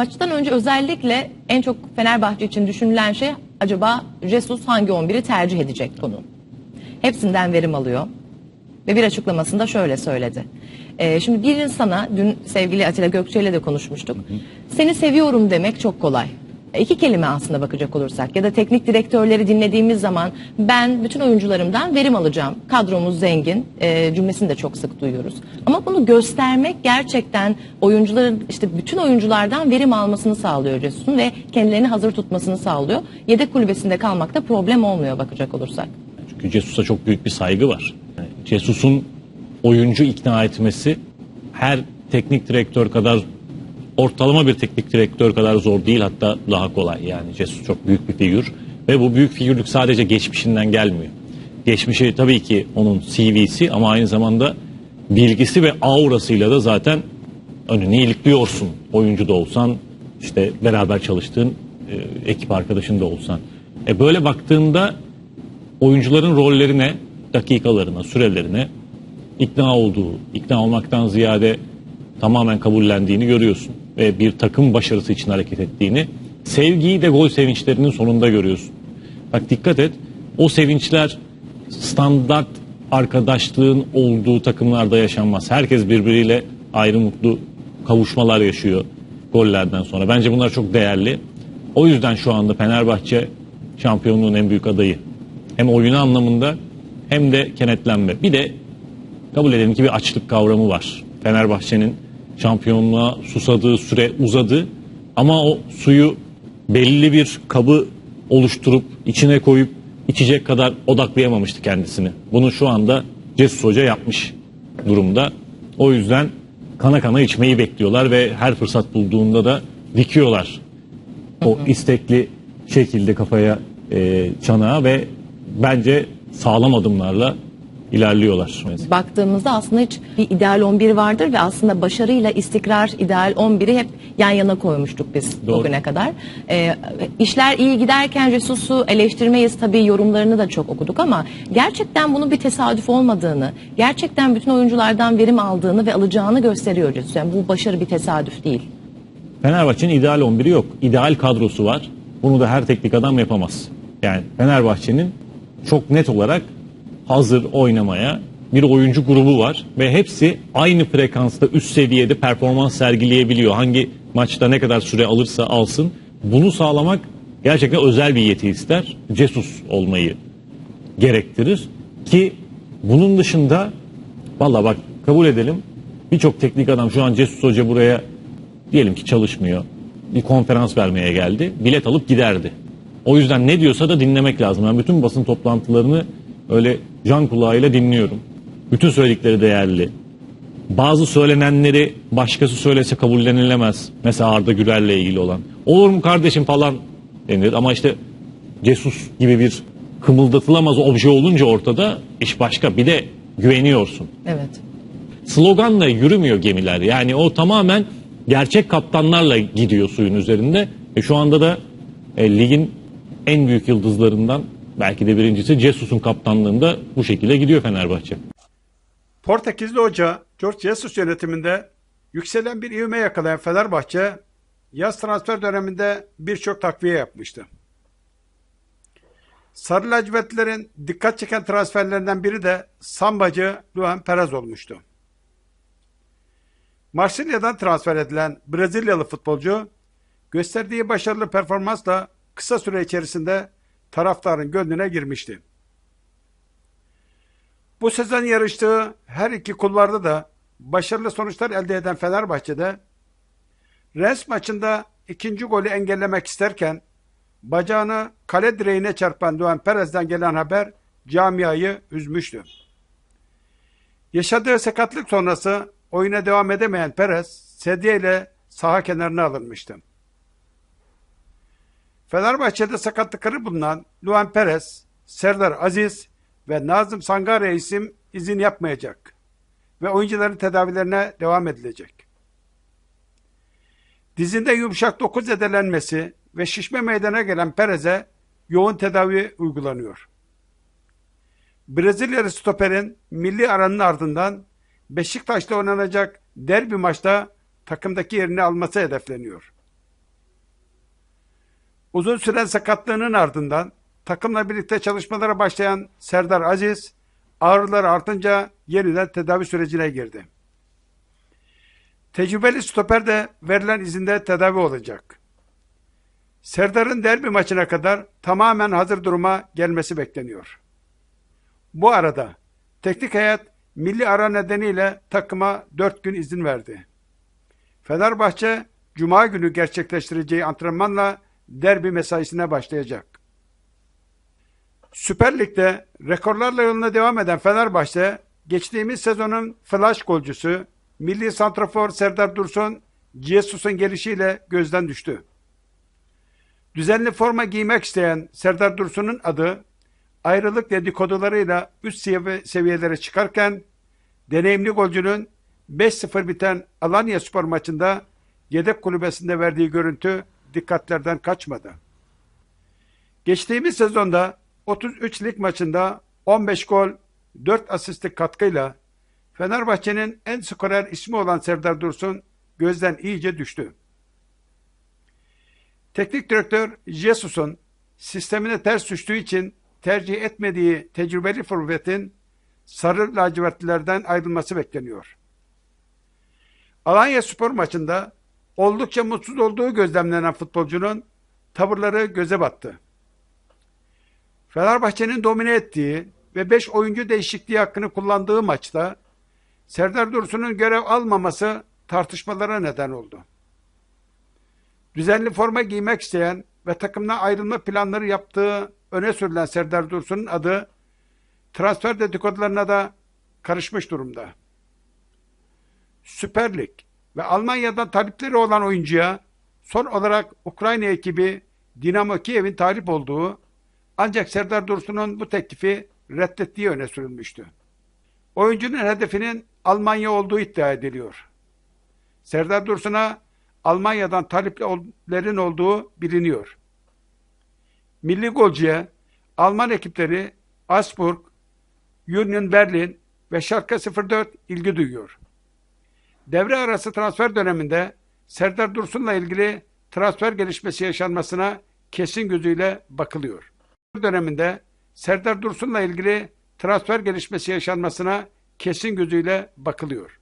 maçtan önce özellikle en çok Fenerbahçe için düşünülen şey acaba Jesus hangi 11'i tercih edecek konu. Hepsinden verim alıyor. Ve bir açıklamasında şöyle söyledi. Ee, şimdi bir insana dün sevgili Atilla Gökçe ile de konuşmuştuk. Seni seviyorum demek çok kolay. İki kelime aslında bakacak olursak ya da teknik direktörleri dinlediğimiz zaman ben bütün oyuncularımdan verim alacağım. Kadromuz zengin e, cümlesini de çok sık duyuyoruz. Ama bunu göstermek gerçekten oyuncuların işte bütün oyunculardan verim almasını sağlıyor Cesus'un ve kendilerini hazır tutmasını sağlıyor. Yedek kulübesinde kalmakta problem olmuyor bakacak olursak. Çünkü Cesus'a çok büyük bir saygı var. Yani Cesus'un oyuncu ikna etmesi her teknik direktör kadar ortalama bir teknik direktör kadar zor değil hatta daha kolay. Yani Jesus çok büyük bir figür ve bu büyük figürlük sadece geçmişinden gelmiyor. Geçmişi tabii ki onun CV'si ama aynı zamanda bilgisi ve aurasıyla da zaten önünü ilikliyorsun. Oyuncu da olsan işte beraber çalıştığın e, ekip arkadaşın da olsan. E böyle baktığında oyuncuların rollerine, dakikalarına, sürelerine ikna olduğu, ikna olmaktan ziyade tamamen kabullendiğini görüyorsun. Ve bir takım başarısı için hareket ettiğini, sevgiyi de gol sevinçlerinin sonunda görüyorsun. Bak dikkat et, o sevinçler standart arkadaşlığın olduğu takımlarda yaşanmaz. Herkes birbiriyle ayrı mutlu kavuşmalar yaşıyor gollerden sonra. Bence bunlar çok değerli. O yüzden şu anda Fenerbahçe şampiyonluğun en büyük adayı. Hem oyunu anlamında hem de kenetlenme. Bir de kabul edelim ki bir açlık kavramı var. Fenerbahçe'nin şampiyonluğa susadığı süre uzadı ama o suyu belli bir kabı oluşturup içine koyup içecek kadar odaklayamamıştı kendisini. Bunu şu anda Cesus Hoca yapmış durumda. O yüzden kana kana içmeyi bekliyorlar ve her fırsat bulduğunda da dikiyorlar. O istekli şekilde kafaya e, çanağa ve bence sağlam adımlarla ilerliyorlar. baktığımızda aslında hiç bir ideal 11 vardır ve aslında başarıyla istikrar ideal 11'i hep yan yana koymuştuk biz Doğru. bugüne kadar. Ee, işler iyi giderken Jesus'u eleştirmeyiz tabii yorumlarını da çok okuduk ama gerçekten bunun bir tesadüf olmadığını, gerçekten bütün oyunculardan verim aldığını ve alacağını gösteriyor Jesus. Yani bu başarı bir tesadüf değil. Fenerbahçe'nin ideal 11'i yok. İdeal kadrosu var. Bunu da her teknik adam yapamaz. Yani Fenerbahçe'nin çok net olarak hazır oynamaya bir oyuncu grubu var ve hepsi aynı frekansta üst seviyede performans sergileyebiliyor. Hangi maçta ne kadar süre alırsa alsın. Bunu sağlamak gerçekten özel bir yeti ister. Cesus olmayı gerektirir ki bunun dışında valla bak kabul edelim birçok teknik adam şu an Cesus Hoca buraya diyelim ki çalışmıyor. Bir konferans vermeye geldi. Bilet alıp giderdi. O yüzden ne diyorsa da dinlemek lazım. Ben bütün basın toplantılarını öyle can kulağıyla dinliyorum. Bütün söyledikleri değerli. Bazı söylenenleri başkası söylese kabullenilemez. Mesela Arda Güler'le ilgili olan. Olur mu kardeşim falan denir ama işte Cesus gibi bir kımıldatılamaz obje olunca ortada iş başka. Bir de güveniyorsun Evet. sloganla yürümüyor gemiler. Yani o tamamen gerçek kaptanlarla gidiyor suyun üzerinde. E şu anda da e, ligin en büyük yıldızlarından belki de birincisi Cesus'un kaptanlığında bu şekilde gidiyor Fenerbahçe. Portekizli hoca George Jesus yönetiminde yükselen bir ivme yakalayan Fenerbahçe yaz transfer döneminde birçok takviye yapmıştı. Sarı lacivertlerin dikkat çeken transferlerinden biri de sambacı Luan Perez olmuştu. Marsilya'dan transfer edilen Brezilyalı futbolcu gösterdiği başarılı performansla kısa süre içerisinde taraftarın gönlüne girmişti. Bu sezon yarıştığı her iki kulvarda da başarılı sonuçlar elde eden Fenerbahçe'de Rennes maçında ikinci golü engellemek isterken bacağını kale direğine çarpan Luan Perez'den gelen haber camiayı üzmüştü. Yaşadığı sakatlık sonrası oyuna devam edemeyen Perez sedye ile saha kenarına alınmıştı. Fenerbahçe'de sakatlıkları bulunan Luan Perez, Serdar Aziz ve Nazım Sangare isim izin yapmayacak ve oyuncuların tedavilerine devam edilecek. Dizinde yumuşak doku zedelenmesi ve şişme meydana gelen Perez'e yoğun tedavi uygulanıyor. Brezilyalı stoperin milli aranın ardından Beşiktaş'ta oynanacak derbi maçta takımdaki yerini alması hedefleniyor. Uzun süren sakatlığının ardından takımla birlikte çalışmalara başlayan Serdar Aziz ağrılar artınca yeniden tedavi sürecine girdi. Tecrübeli stoper de verilen izinde tedavi olacak. Serdar'ın derbi maçına kadar tamamen hazır duruma gelmesi bekleniyor. Bu arada teknik hayat milli ara nedeniyle takıma 4 gün izin verdi. Fenerbahçe Cuma günü gerçekleştireceği antrenmanla derbi mesaisine başlayacak. Süper Lig'de rekorlarla yoluna devam eden Fenerbahçe, geçtiğimiz sezonun flash golcüsü, milli santrafor Serdar Dursun, Jesus'un gelişiyle gözden düştü. Düzenli forma giymek isteyen Serdar Dursun'un adı, ayrılık dedikodularıyla üst sevi- seviyelere çıkarken, deneyimli golcünün 5-0 biten Alanya Spor maçında yedek kulübesinde verdiği görüntü dikkatlerden kaçmadı. Geçtiğimiz sezonda 33 lig maçında 15 gol, 4 asistlik katkıyla Fenerbahçe'nin en skorer ismi olan Serdar Dursun gözden iyice düştü. Teknik direktör Jesus'un sistemine ters düştüğü için tercih etmediği tecrübeli forvetin sarı lacivertlilerden ayrılması bekleniyor. Alanya Spor maçında oldukça mutsuz olduğu gözlemlenen futbolcunun tavırları göze battı. Fenerbahçe'nin domine ettiği ve 5 oyuncu değişikliği hakkını kullandığı maçta Serdar Dursun'un görev almaması tartışmalara neden oldu. Düzenli forma giymek isteyen ve takımdan ayrılma planları yaptığı öne sürülen Serdar Dursun'un adı transfer dedikodularına da karışmış durumda. Süper Lig ve Almanya'dan talipleri olan oyuncuya son olarak Ukrayna ekibi Dinamo Kiev'in talip olduğu ancak Serdar Dursun'un bu teklifi reddettiği öne sürülmüştü. Oyuncunun hedefinin Almanya olduğu iddia ediliyor. Serdar Dursun'a Almanya'dan taliplerin olduğu biliniyor. Milli golcüye Alman ekipleri Augsburg, Union Berlin ve Schalke 04 ilgi duyuyor. Devre arası transfer döneminde Serdar Dursun'la ilgili transfer gelişmesi yaşanmasına kesin gözüyle bakılıyor. döneminde Serdar Dursun'la ilgili transfer gelişmesi yaşanmasına kesin gözüyle bakılıyor.